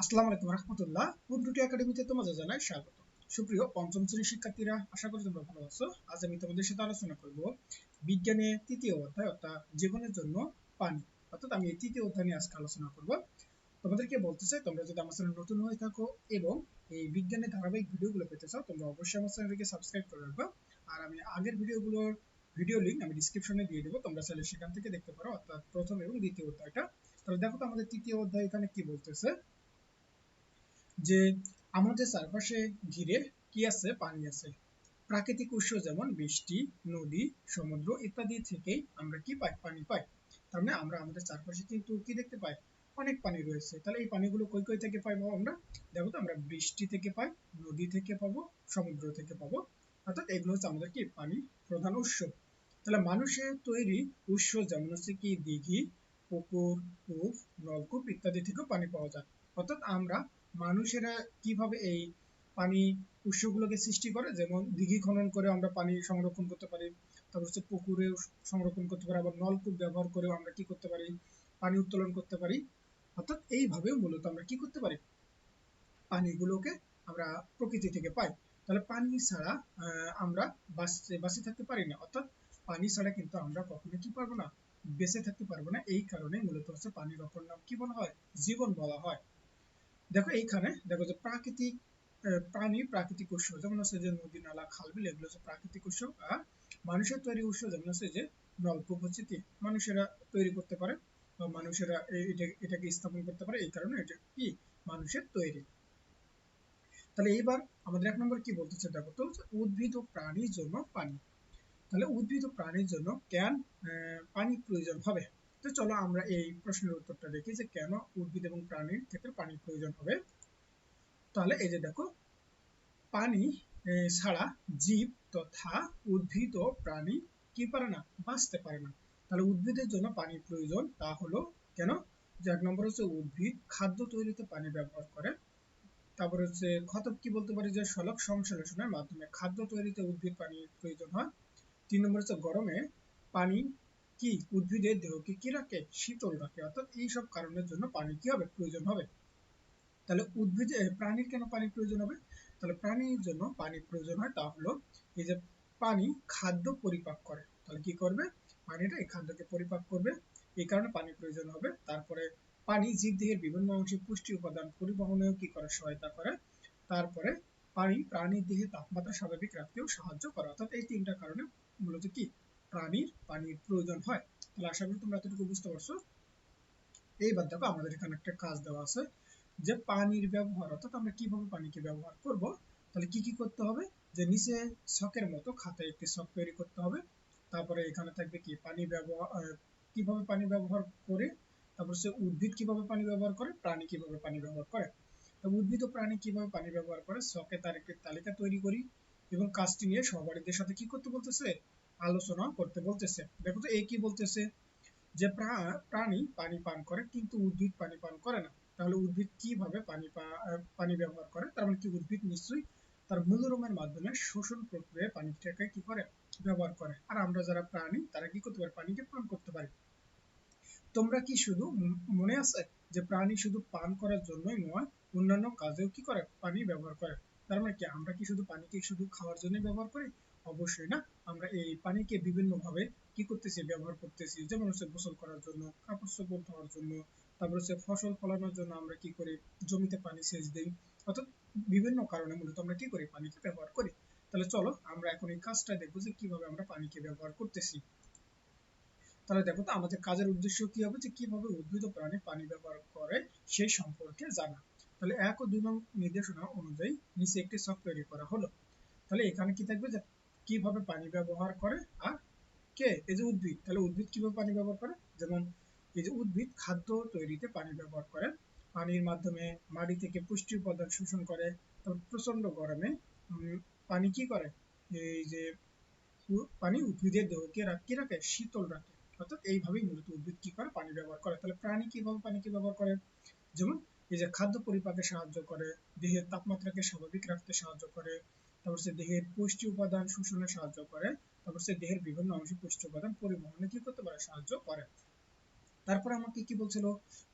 আসসালামু আলাইকুম রহমতুল্লাহ। একাডেমিতে তোমাদের জানাই স্বাগত। সুপ্রিয় পঞ্চম শ্রেণির শিক্ষার্থীরা, আশা করি তোমরা ভালো আছো। আজ আমি তোমাদের সাথে আলোচনা করব বিজ্ঞানের তৃতীয় অধ্যায়, অর্থাৎ জীবনের জন্য পানি। অর্থাৎ আমি এই তৃতীয় অধ্যায় নিয়ে আজকে আলোচনা করব। তোমাদেরকে বলতে চাই, তোমরা যদি আমার নতুন হয়ে থাকো এবং এই বিজ্ঞানের ধারাবাহিক ভিডিওগুলো পেতে চাও, তোমরা অবশ্যই আমার চ্যানেলটিকে সাবস্ক্রাইব করে রাখবা। আর আমি আগের ভিডিওগুলোর ভিডিও লিঙ্ক আমি ডিসক্রিপশনে দিয়ে দেবো, তোমরা চাইলে সেখান থেকে দেখতে পারো, অর্থাৎ প্রথম এবং দ্বিতীয় অধ্যায়টা। তাহলে দেখো তো আমাদের তৃতীয় অধ্যায় এখানে কি বলতেছে। যে আমাদের চারপাশে ঘিরে কি আছে? পানি আছে। প্রাকৃতিক উৎস যেমন বৃষ্টি, নদী, সমুদ্র ইত্যাদি থেকেই আমরা কি পাই? পানি পাই। তার মানে আমরা আমাদের চারপাশে কিন্তু কি দেখতে পাই? অনেক পানি রয়েছে। তাহলে এই পানিগুলো কই কই থেকে পাইবো আমরা? দেখো তো, আমরা বৃষ্টি থেকে পাই, নদী থেকে পাবো, সমুদ্র থেকে পাবো। অর্থাৎ এগুলো হচ্ছে আমাদের কি? পানি প্রধান উৎস। তাহলে মানুষের তৈরি উৎস যেমন হচ্ছে কি? দিঘি, পুকুর কূপ নলকূপ ইত্যাদি থেকেও পানি পাওয়া যায়। অর্থাৎ আমরা মানুষেরা কীভাবে এই পানি উৎসগুলোকে সৃষ্টি করে? যেমন দিঘি খনন করে আমরা পানি সংরক্ষণ করতে পারি, তারপর হচ্ছে পুকুরে সংরক্ষণ করতে পারি, আবার নলকূপ ব্যবহার করেও আমরা কি করতে পারি? পানি উত্তোলন করতে পারি। অর্থাৎ এইভাবে মূলত আমরা কি করতে পারি? পানিগুলোকে আমরা প্রকৃতি থেকে পাই। তাহলে পানি ছাড়া আমরা বাঁচতে, বাঁচে থাকতে পারি না। অর্থাৎ পানি ছাড়া কিন্তু আমরা কখনো কি পারব না? বেঁচে থাকতে পারব না। এই কারণে মূলত হচ্ছে পানির অপর নাম কি বলা হয়? জীবন বলা হয়। দেখো এইখানে দেখো যে প্রাকৃতিক প্রাণী প্রাকৃতিক উৎস, যেমন হচ্ছে যে নদী, নালা, খাল, বিল, এগুলো হচ্ছে প্রাকৃতিক উৎস। আর মানুষের তৈরি উৎস যেমন হচ্ছে যে নলকূপ হচ্ছে কি মানুষেরা তৈরি করতে পারে বা মানুষেরা এটাকে স্থাপন করতে পারে, এই কারণে এটা কি? মানুষের তৈরি। তাহলে এইবার আমাদের এক নম্বর কি বলতেছে দেখো তো উদ্ভিদ ও প্রাণীর জন্য পানি। তাহলে উদ্ভিদ ও প্রাণীর জন্য কেন পানি প্রয়োজন হবে? তো চলো আমরা এই প্রশ্নের উত্তরটা দেখি যে কেন উদ্ভিদ এবং প্রাণীর ক্ষেত্রে পানির প্রয়োজন হবে। তাহলে এই যে দেখো, পানি ছাড়া জীব তথা উদ্ভিদ ও প্রাণী কি পারে না? বাঁচতে পারে না। তাহলে উদ্ভিদের জন্য পানির প্রয়োজন তা হলো কেন? যে এক নম্বর হচ্ছে উদ্ভিদ খাদ্য তৈরিতে পানি ব্যবহার করে। তারপর হচ্ছে খতক কি বলতে পারি? যে সলক সংশ্লেষণের মাধ্যমে খাদ্য তৈরিতে উদ্ভিদ পানির প্রয়োজন হয়। তিন নম্বর হচ্ছে গরমে পানি কি উদ্ভিদের দেহকে কি রাখে? শীতল রাখে। অর্থাৎ এই সব কারণের জন্য পানি কি হবে? প্রয়োজন হবে। তাহলে উদ্ভিদ প্রাণীর কেন পানির প্রয়োজন হবে? তাহলে প্রাণীর জন্য পানির প্রয়োজন হয় তা হলো, এই যে পানি খাদ্য পরিপাক করে, তাহলে কি করবে? পানিটা এই খাদ্যকে পরিপাক করবে। এই কারণে পানি প্রয়োজন হবে। তারপরে পানি জীবদেহের বিভিন্ন অংশে পুষ্টি উপাদান পরিবহনেও কি করে সহায়তা করে? তারপরে পানি প্রাণীর দেহে তাপমাত্রা স্বাভাবিক রাখতেও সাহায্য করে। অর্থাৎ এই তিনটা কারণে মূলত কি? প্রাণীর পানির প্রয়োজন হয়। তাহলে আশা করি তোমরা এতটুকু বুঝতে পারছ। এইবার দেখো আমাদের এখানে একটা কাজ দেওয়া আছে যে পানির ব্যবহার, অর্থাৎ আমরা কীভাবে পানিকে ব্যবহার করব, তাহলে কি কি করতে হবে? যে নিচে ছকের মতো খাতায় একটি ছক তৈরি করতে হবে। তারপরে এখানে থাকবে কি? পানি ব্যবহার কীভাবে পানি ব্যবহার করে? তারপর সে উদ্ভিদ কীভাবে পানি ব্যবহার করে? প্রাণী কীভাবে পানি ব্যবহার করে? উদ্ভিদ ও প্রাণী কীভাবে পানি ব্যবহার করে? ছকে তার একটি তালিকা তৈরি করি এবং কাজটি নিয়ে সহপাঠীদের সাথে কি করতে বলতেছে? আলোচনা করতে বলতেছে। দেখো তো এই কি বলতেছে? যে প্রাণী পানি পান করে, কিন্তু উদ্ভিদ পানি পান করে না। তাহলে উদ্ভিদ কীভাবে পানি পানি ব্যবহার করে? তার মানে কি উদ্ভিদ নিশ্চয়ই তার মূলরমের মাধ্যমে শোষণ প্রক্রিয়ায় পানিটাকে কি করে? ব্যবহার করে। আর আমরা যারা প্রাণী, তারা কি করতে পারে? পানিকে পান করতে পারি। তোমরা কি শুধু মনে আছে যে প্রাণী শুধু পান করার জন্যই নয়, অন্যান্য কাজেও কি করে? পানি ব্যবহার করে। তার মানে কি আমরা কি শুধু পানিকে শুধু খাওয়ার জন্য ব্যবহার করি? অবশ্যই না। আমরা এই পানিকে বিভিন্ন ভাবে কি করতেছি, ব্যবহার করতেছি, যেমন হচ্ছে গোসল করার জন্য, কাপড় চোপড় ধোয়ার জন্য, তারপর হচ্ছে ফসল ফলানোর জন্য আমরা কি করি, জমিতে পানি সেচ দিই। অর্থাৎ বিভিন্ন কারণে মূলত আমরা কি করি, পানিকে ব্যবহার করি। তাহলে চলো আমরা এখন এই কাজটা দেখব যে কীভাবে আমরা পানিকে ব্যবহার করতেছি। তাহলে দেখো তো আমাদের কাজের উদ্দেশ্য কি হবে, যে কীভাবে উদ্ভিদ প্রাণী পানি ব্যবহার করে সেই সম্পর্কে জানা। তাহলে এক ও দুই নং নির্দেশনা অনুযায়ী নিচে একটি ছক তৈরি করা হলো। তাহলে এখানে কি থাকবে যে কীভাবে পানি ব্যবহার করে আর কে? এই যে উদ্ভিদ। তাহলে উদ্ভিদ কীভাবে পানি ব্যবহার করে? যেমন এই যে উদ্ভিদ খাদ্য তৈরিতে পানি ব্যবহার করে। পানির মাধ্যমে মাটি থেকে পুষ্টি উপাদান শোষণ করে। তারপর প্রচণ্ড গরমে পানি কি করে? এই যে পানি উদ্ভিদের দেহকে রাখতে রাখে? শীতল রাখে। অর্থাৎ এইভাবেই মূলত উদ্ভিদ কি করে? পানি ব্যবহার করে। তাহলে প্রাণী কীভাবে পানিকে ব্যবহার করে? যেমন এই যে খাদ্য পরিপাকে সাহায্য করে, দেহের তাপমাত্রাকে স্বাভাবিক রাখতে সাহায্য করে। তারপর সে দেহের পুষ্টি উপাদান শোষণে সাহায্য করে, তারপর সে দেহের বিভিন্ন অংশে পুষ্টি উপাদান পরিবহনে কি করতে পারে, সাহায্য করে। তারপর আমাকে কি বলছিল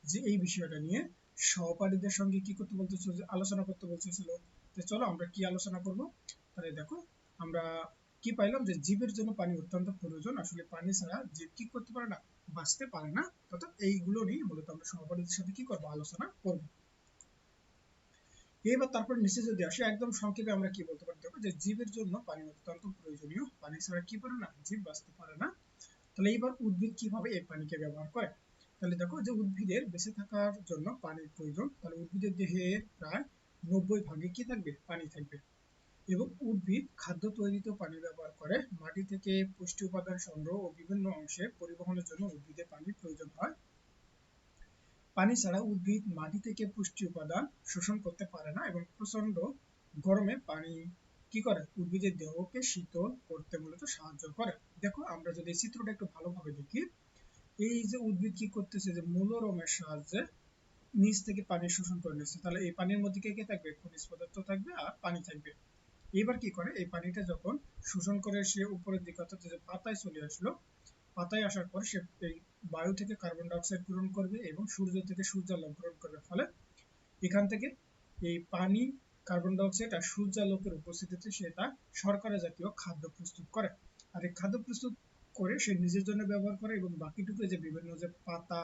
যে এই বিষয়টা নিয়ে সহপাঠীদের সঙ্গে কি করতে বলতেছিল, যে আলোচনা করতে বলতেছিল। তো চলো আমরা কি আলোচনা করব? তাহলে দেখো, আমরা কি পাইলাম যে জীবের জন্য পানি অত্যন্ত প্রয়োজন। আসলে পানি ছাড়া জীব কি করতে পারে না, বাঁচতে পারে না। অর্থাৎ এইগুলো নিয়ে মূলত আমরা সহপাঠীদের সাথে কি করব? আলোচনা করব। এবার তারপর নিচে যদি আসে একদম সংক্ষেপে আমরা কি বলতে পারি? দেখো যে জীবের জন্য পানি অত্যন্ত প্রয়োজনীয়। পানি ছাড়া কি পারে না? জীব বাঁচতে পারে না। তাহলে এবার উদ্ভিদ কীভাবে এই পানিকে ব্যবহার করে? তাহলে দেখো যে উদ্ভিদের বেঁচে থাকার জন্য পানির প্রয়োজন। তাহলে উদ্ভিদের দেহে প্রায় নব্বই ভাগে কি থাকবে? পানি থাকবে। এবং উদ্ভিদ খাদ্য তৈরিতেও পানি ব্যবহার করে। মাটি থেকে পুষ্টি উপাদান সংগ্রহ ও বিভিন্ন অংশে পরিবহনের জন্য উদ্ভিদে পানির প্রয়োজন হয়। পানি ছাড়া উদ্ভিদ মাটি থেকে পুষ্টি উপাদান শোষণ করতে পারে না এবং প্রচণ্ড গরমে পানি কি করে? উদ্ভিদের দেহকে শীতল করতে মূলত সাহায্য করে। দেখো, আমরা যদি চিত্রটা একটু ভালোভাবে দেখি, এই যে উদ্ভিদ কি করতেছে, যে মূলরমের সাহায্যে নিচ থেকে পানি শোষণ করে নিচ্ছে। তাহলে এই পানির মধ্যে কে কে থাকবে? খনিজ পদার্থ থাকবে আর পানি থাকবে। এবার কি করে? এই পানিটা যখন শোষণ করে সে উপরের দিকে, অর্থাৎ পাতায় চলে আসলো পাতায় আসার পর সে এই বায়ু থেকে কার্বন ডাইঅক্সাইড গ্রহণ করবে এবং সূর্য থেকে সূর্যালোক গ্রহণ করবে। ফলে এখান থেকে এই পানি কার্বন ডাইঅক্সাইড আর সূর্যালোকের উপস্থিতিতে সে তার শর্করা জাতীয় খাদ্য প্রস্তুত করে। আর এই খাদ্য প্রস্তুত করে সে নিজের জন্য ব্যবহার করে এবং বাকিটুকু যে বিভিন্ন যে পাতা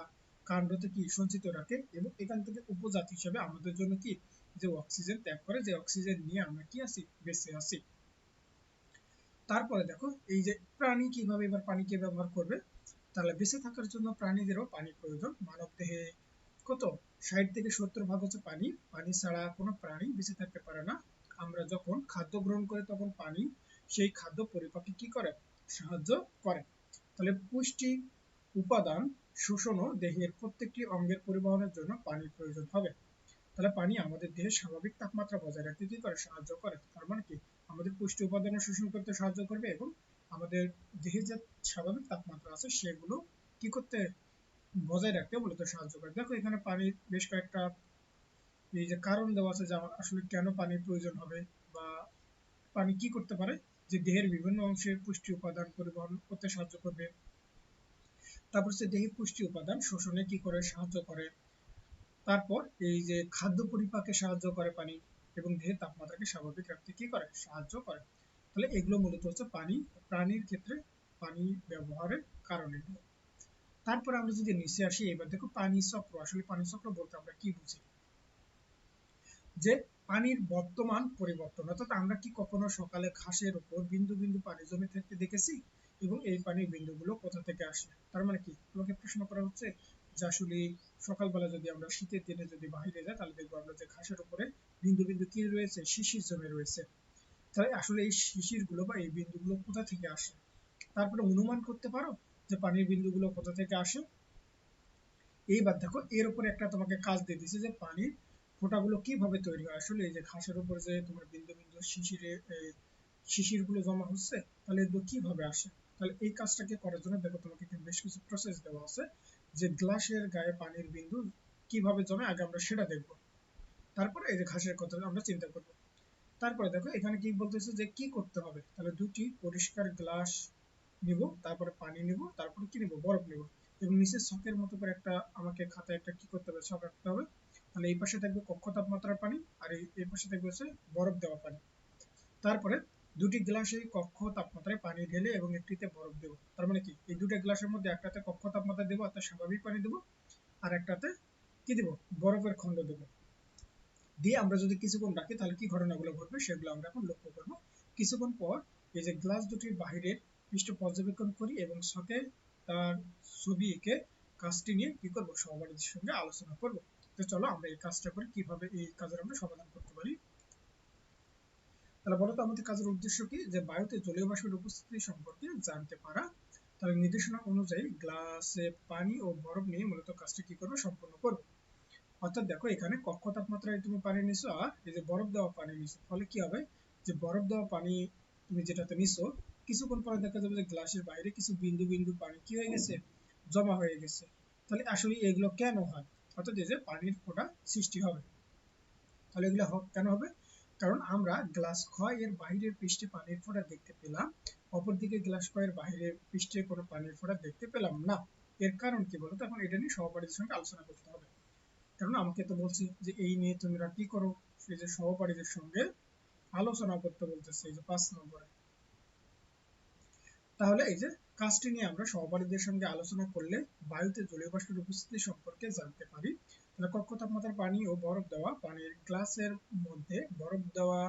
কাণ্ড থেকে সঞ্চিত রাখে এবং এখান থেকে উপজাতি হিসেবে আমাদের জন্য কি যে অক্সিজেন ত্যাগ করে, যে অক্সিজেন নিয়ে আমরা কি আছি, বেঁচে আছি। তারপরে দেখো, এই যে প্রাণী কীভাবে এবার পানিকে ব্যবহার করবে, তাহলে বেঁচে থাকার জন্য প্রাণীদেরও পানি প্রয়োজন। মানব দেহে কত? ষাট থেকে সত্তর ভাগ হচ্ছে পানি। পানি ছাড়া কোনো প্রাণী বেঁচে থাকতে পারে না। আমরা যখন খাদ্য গ্রহণ করি, তখন পানি সেই খাদ্য পরিপাকে কি করে? সাহায্য করে। তাহলে পুষ্টি উপাদান শোষণও দেহের প্রত্যেকটি অঙ্গের পরিবহনের জন্য পানির প্রয়োজন হবে। তাহলে পানি আমাদের দেহের স্বাভাবিক তাপমাত্রা বজায় রাখতে কি করে? সাহায্য করে। তার মানে কি? আমাদের পুষ্টি উপাদানের শোষণ করতে সাহায্য করবে এবং আমাদের দেহে যে স্বাভাবিক তাপমাত্রা আছে সেগুলো কি করতে বজায় রাখতে মূলত সাহায্য করে। দেখো, এখানে পানির বেশ কয়েকটা এই যে কারণ দেওয়া আছে যে আসলে কেন পানির প্রয়োজন হবে বা পানি কি করতে পারে, যে দেহের বিভিন্ন অংশে পুষ্টি উপাদান পরিবহন করতে সাহায্য করবে। তারপর সে দেহের পুষ্টি উপাদান শোষণে কি করে সাহায্য করে, তারপর এই যে খাদ্য পরিপাকে সাহায্য করে পানি। এবং দেহের তাপমাত্রাকে স্বাভাবিক রাখতে কি করে? সাহায্য করে। তাহলে এগুলো মূলত হচ্ছে পানি, প্রাণীর ক্ষেত্রে পানি ব্যবহারের কারণে। তারপর আমরা যদি নিচে আসি, এবার দেখো পানি চক্র। আসলে পানি চক্র বলতে আমরা কি বুঝি? যে পানির বর্তমান পরিবর্তন, অর্থাৎ আমরা কি কখনো সকালে ঘাসের উপর বিন্দু বিন্দু পানি জমে থাকতে দেখেছি? এবং এই পানির বিন্দুগুলো কোথা থেকে আসে? তার মানে কি? তোমাকে প্রশ্ন করা হচ্ছে যে আসলে সকালবেলা যদি আমরা শীতের দিনে যদি বাইরে যাই, তাহলে দেখব আমরা যে ঘাসের উপরে বিন্দু বিন্দু কি রয়েছে, শিশির জমে রয়েছে। তাহলে আসলে এই শিশিরগুলো বা এই বিন্দুগুলো কোথা থেকে আসে? তারপরে অনুমান করতে পারো যে পানির বিন্দুগুলো কোথা থেকে আসে? এইবার দেখো, এর উপরে একটা তোমাকে কাজ দিয়ে দিছে যে পানির ফোঁটাগুলো কীভাবে তৈরি হয়। আসলে এই যে ঘাসের উপরে যে তোমার বিন্দু বিন্দু শিশিরে শিশিরগুলো জমা হচ্ছে, তাহলে এগুলো কীভাবে আসে? তাহলে এই কাজটাকে করার জন্য দেখো তোমাকে বেশ কিছু প্রসেস দেওয়া আছে। যে গ্লাসের গায়ে পানির বিন্দু কীভাবে জমে, আগে আমরা সেটা দেখব। তারপরে এই যে ঘাসের কথা, আমরা চিন্তা করব। তারপরে দেখো, এখানে কি বলতেছে যে কি করতে হবে? তাহলে দুটি পরিষ্কার গ্লাস নিব, তারপরে পানি নিব, তারপরে কি নিব? বরফ নিব। এবং নিচে শকের মতো করে একটা, আমাকে খাতায় একটা কি করতে হবে? শক রাখতে হবে। তাহলে এই পাশে থাকবে কক্ষ তাপমাত্রার পানি, আর এই পাশে থাকবে হচ্ছে বরফ দেওয়া পানি। তারপরে দুটি গ্লাসে কক্ষ তাপমাত্রায় পানি ঢেলে এবং একটিতে বরফ দেব। তার মানে কি? এই দুটো গ্লাসের মধ্যে একটাতে কক্ষ তাপমাত্রা দেবো অর্থাৎ স্বাভাবিক পানি দেবো, আর একটাতে কি দেব? বরফের খণ্ড দেবো। দিয়ে আমরা যদি কিছুক্ষণ রাখি, তাহলে কি ঘটনাগুলো ঘটবে সেগুলো আমরা এখন লক্ষ্য করব। কিছুক্ষণ পর এই যে গ্লাস দুটির বাহিরের পৃষ্ঠ পর্যবেক্ষণ করি এবং সাথে তার ছবি এঁকে কাজটি নিয়ে কি করব? সহপাঠীদের সঙ্গে আলোচনা করব। তো চলো আমরা এই কাজটা করে কীভাবে এই কাজের আমরা সমাধান করতে পারি? তাহলে বলতো আমাদের কাজের উদ্দেশ্য কি? যে বায়ুতে জলীয় বাষ্পের উপস্থিতি সম্পর্কে জানতে পারা। তাহলে নির্দেশনা অনুযায়ী গ্লাসে পানি ও বরফ নিয়ে মূলত কাজটি কি করবে? সম্পূর্ণ করবে। অর্থাৎ দেখো, এখানে কক্ষ তাপমাত্রায় তুমি পানি নিছো, আর এই যে বরফ দেওয়া পানি নিছো। ফলে কি হবে? যে বরফ দেওয়া পানি তুমি যেটাতে নিছো, কিছুক্ষণ পরে দেখা যাবে যে গ্লাসের বাইরে কিছু বিন্দু বিন্দু পানি কি হয়ে গেছে? জমা হয়ে গেছে। তাহলে আসলে এগুলো কেন হয়? অর্থাৎ এই যে পানির ফোঁটা সৃষ্টি হবে। তাহলে এগুলো কেন হবে? কারণ আমরা গ্লাস ক্ষয় এর বাহিরের পৃষ্ঠে পানির ফোঁটা দেখতে পেলাম, অপরদিকে গ্লাস ক্ষয়ের বাহিরের পৃষ্ঠে কোনো পানির ফোঁটা দেখতে পেলাম না। এর কারণ কি বলতো এখন এটা নিয়ে সহপাঠীদের সঙ্গে আলোচনা করতে হবে। কারণ আমাকে তো বলছি যে এই নিয়ে তোমরা কি করো? সেই যে সহপাঠীদের সঙ্গে আলোচনা করতে বলতেছে এই যে পাঁচ নম্বরে। তাহলে এই যে কাজটি নিয়ে আমরা সহপাঠীদের সঙ্গে আলোচনা করলে বায়ুতে জলীয় বাষ্পের উপস্থিতি সম্পর্কে জানতে পারি। কক্ষ তাপমাত্রার পানি ও বরফ দেওয়া। পানির গ্লাসের মধ্যে বরফ দেওয়া,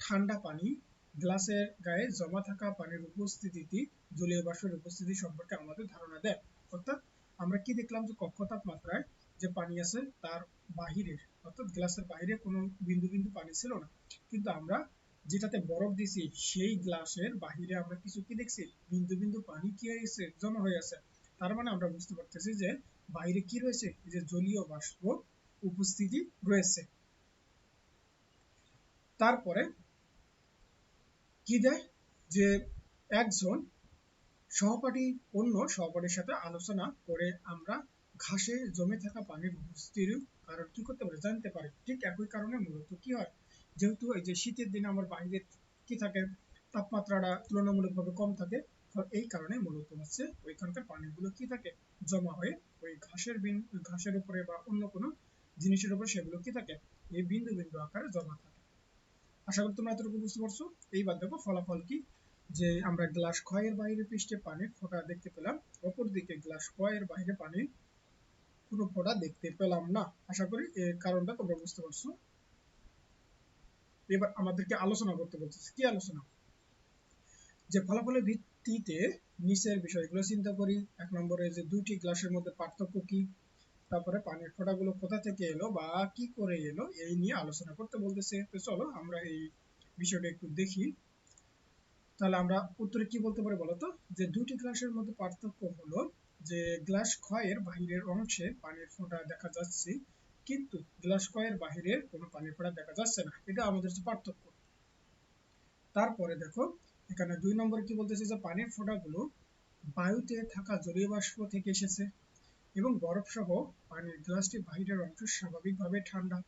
ঠান্ডা পানি, গ্লাসের গায়ে জমা থাকা পানির উপস্থিতিতে জলীয় বাষ্পের উপস্থিতি সম্পর্কে আমাদের ধারণা দেয়। অর্থাৎ আমরা কি দেখলাম যে কক্ষ তাপমাত্রায় যে পানি আছে তার বাহিরের, অর্থাৎ গ্লাসের বাইরে কোনো বিন্দু বিন্দু পানি ছিল না। কিন্তু আমরা যেটাতে বরফ দিছি, সেই গ্লাসের বাহিরে আমরা কিছু কি দেখছি? বিন্দু বিন্দু পানি কি হয়েছে? জমা হয়ে আছে। তার মানে আমরা বুঝতে পারতেছি যে বাইরে কি রয়েছে? এই যে জলীয় বাষ্প উপস্থিতি রয়েছে। তারপরে কি দেয়? যে একজন সহপাঠী, অন্য সহপাঠীর সাথে আলোচনা করে আমরা ঘাসে জমে থাকা পানির উপস্থিতির কারণ কি করতে পারে? জানতে পারে। ঠিক একই কারণে মূলত কি হয়? যেহেতু এই যে শীতের দিনে আমার বাইরে কি থাকে? তাপমাত্রাটা তুলনামূলকভাবে কম থাকে। এই কারণে মূলত হচ্ছে ওইখানকার পানিগুলো কি থাকে? জমা হয়ে ওই ঘাসের বিন, ঘাসের উপরে বা অন্য কোনো জিনিসের উপরে সেগুলো কি থাকে? এই বিন্দু বিন্দু আকারে জমা থাকে। আশা করি তোমরা এতটুকু বুঝতে পারছ। এইবার দেখো ফলাফল কি? যে আমরা গ্লাস ক্ষয়ের বাইরে পৃষ্ঠে পানির ফোঁটা দেখতে পেলাম অপর দিকে গ্লাস ক্ষয়ের বাইরে পানির কোনো ফোঁটা দেখতে পেলাম না। আশা করি এর কারণটা তোমরা বুঝতে পারছ। এবার আমাদেরকে আলোচনা করতে বলতেছে। কি আলোচনা? যে ফলাফলের ভিত্তিতে নিচের বিষয়গুলো চিন্তা করি। এক নম্বরে যে দুইটি গ্লাসের মধ্যে পার্থক্য কি? তারপরে পানির ফোঁটাগুলো কোথা থেকে এলো বা কি করে এলো এই নিয়ে আলোচনা করতে বলতেছে। তো চলো আমরা এই বিষয়টা একটু দেখি। তাহলে আমরা উত্তরে কি বলতে পারি বলতো যে দুইটি গ্লাসের মধ্যে পার্থক্য হলো যে গ্লাস ক্ষয়ের বাহিরের অংশে পানির ফোঁটা দেখা যাচ্ছে, কিন্তু গ্লাস ক্ষয়ের বাহিরের কোনো পানির ফোঁটা দেখা যাচ্ছে না। এটা আমাদের পার্থক্য। তারপরে দেখো এখানে দুই নম্বরে কি বলতেছে যে পানির ফোঁটাগুলো বায়ুতে থাকা জলীয় বাষ্প থেকে এসেছে এবং বরফ সহ পানির গ্লাসটির বাহিরের অংশ স্বাভাবিকভাবে ঠান্ডা।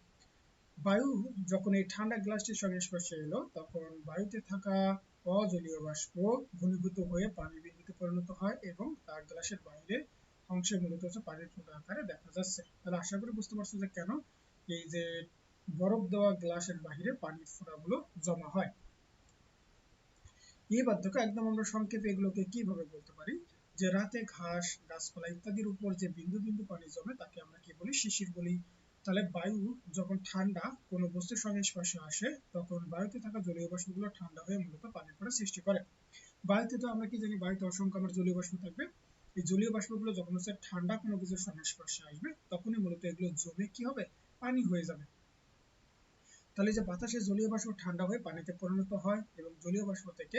বায়ু যখন এই ঠান্ডা গ্লাসটির সংস্পর্শে এলো, তখন বায়ুতে থাকা অজলীয় বাষ্প ঘনীভূত হয়ে পানি বিন্দুতে পরিণত হয় এবং তার গ্লাসের বাইরে অংশে মূলত হচ্ছে পানির ফোঁটা আকারে দেখা যাচ্ছে। তাহলে আশা করি বুঝতে পারছ যে কেন এই যে বরফ দেওয়া গ্লাসের বাহিরে পানির ফোঁটাগুলো জমা হয়। এই বাধ্যকে একদম আমরা সংক্ষেপে এগুলোকে কীভাবে বলতে পারি? যে রাতে ঘাস, গাছপালা ইত্যাদির উপর যে বিন্দু বিন্দু পানি জমে, তাকে আমরা কি বলি? শিশির বলি। তাহলে বায়ু যখন ঠান্ডা, কোনো বস্তুর সংস্পর্শে আসে, তখন বায়ুতে থাকা জলীয় বাষ্পগুলো ঠান্ডা হয়ে মূলত পানির ফোঁটা সৃষ্টি করে। বায়ুতে তো আমরা কি জানি? বায়ুতে অসংখ্য আমার জলীয় বাষ্প থাকবে। এই জলীয় বাষ্পগুলো যখন হচ্ছে ঠান্ডা কোনো কিছুর সংস্পর্শে আসবে, তখনই মূলত এগুলো জমে কি হবে? পানি হয়ে যাবে। তাহলে যে বাতাসে জলীয় বাষ্প ঠান্ডা হয়ে পানিতে পরিণত হয় এবং জলীয় বাষ্প থেকে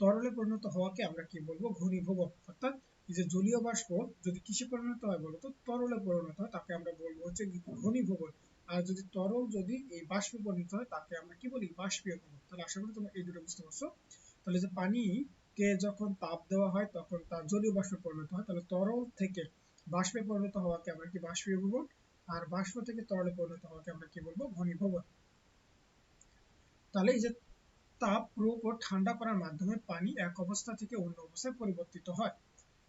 তরলে পরিণত হওয়াকে আমরা কি বলব? ঘনীভবন অর্থাৎ এই যে জলীয় বাষ্প, যদি কিসে পরিণত হয় বলতো? তরলে পরিণত হয়, তাকে আমরা বলব হচ্ছে ঘনীভবন আর যদি তরল যদি এই বাষ্পে পরিণত হয়, তাকে আমরা কি বলি? বাষ্পীয়করণ তাহলে আশা করি তোমরা এই দুটো বুঝতে পারছ। তাহলে যে পানি কে যখন তাপ দেওয়া হয়, তখন তার জলীয় বাষ্পে পরিণত হয়। তাহলে তরল থেকে বাষ্পে পরিণত হওয়াকে আমরা কি বাষ্পীয় ভবন আর বাষ্প থেকে তরলে পরিণত হওয়াকে আমরা কি বলব? ঘনীভবন তাহলে এই যে তাপ প্রয়োগ ও ঠান্ডা করার মাধ্যমে পানি এক অবস্থা থেকে অন্য অবস্থায় পরিবর্তিত হয়।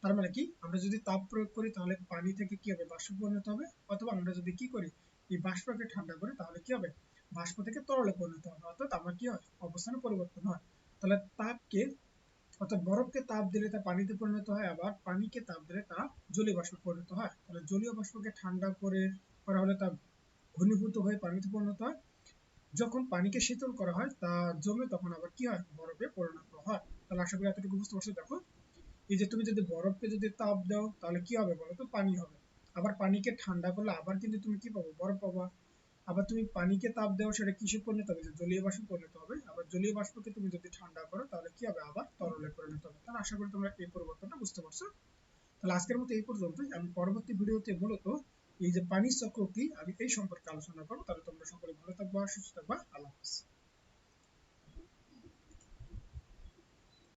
তার মানে কি? আমরা যদি তাপ প্রয়োগ করি, তাহলে পানি থেকে কি হবে? বাষ্প পরিণত হবে। অথবা আমরা যদি কি করি? এই বাষ্পকে ঠান্ডা করি, তাহলে কি হবে? বাষ্প থেকে তরলে পরিণত হবে। অর্থাৎ আমার কি হয়? অবস্থানে পরিবর্তন হয়। তাহলে তাপকে, অর্থাৎ বরফকে তাপ দিলে তা পানিতে পরিণত হয়, আবার পানিকে তাপ দিলে তা জলীয় বাষ্পে পরিণত হয়। তাহলে জলীয় বাষ্পকে ঠান্ডা করে, করা হলে তা ঘনীভূত হয়ে পানিতে পরিণত হয়। যখন পানিকে শীতল করা হয়, তা জমে তখন আবার কি হয়? বরফে পরিণত হয়। তাহলে আশা করি এতটুকু বুঝতে পারছ দেখো। এই যে তুমি যদি বরফকে যদি তাপ দাও, তাহলে কি হবে বলো তো? পানি হবে। আবার পানিকে ঠান্ডা করলে আবার কিন্তু তুমি কি পাবো? বরফ পাবা। আবার তুমি পানিকে তাপ দাও, সেটা কিসে পরিণত হবে? জলীয় বাষ্পে পরিণত হবে। আবার জলীয় বাষ্পকে তুমি যদি ঠান্ডা করো, তাহলে কি হবে? আবার তরলে পরিণত হবে। তাহলে আশা করি তোমরা এই পরিবর্তনটা বুঝতে পারছ। তাহলে আজকের মতো এই পর্যন্তই। আমি পরবর্তী ভিডিওতে মূলত এই যে পানি চক্র কি, আমি এই সম্পর্কে আলোচনা করব। তাহলে তোমরা সকলে ভালো থাকবা, সুস্থ থাকবা। আল্লাহ হাফিজ।